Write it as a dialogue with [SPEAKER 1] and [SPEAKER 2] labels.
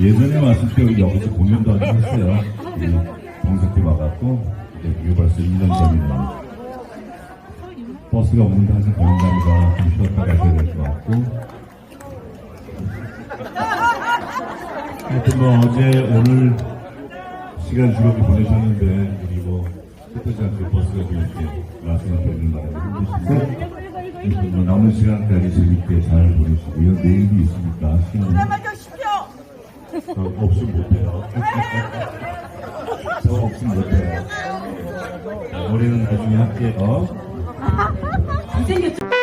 [SPEAKER 1] 예전에 왔을 때 우리 여기서 공연도 한번 했어요. 동석기 와갖고 이제 그게 벌써 1년 전이네요. 버스가 없는데 항상 공연 다니가 좀 쉬었다 가셔야 될 것 같고 하여튼 뭐 어제 오늘 시간 즐겁게 보내셨는데 않게 버스가 좀 이렇게 말씀을 드리는 바람에 힘드신데 하여튼 뭐 남은 시간까지 재밌게 잘 보내시고요. 내일도 있으니까 시간 저 없으면 못해요. 저 없으면 못해요. 우리는 나중에 함께, 어?
[SPEAKER 2] 잘생겼죠?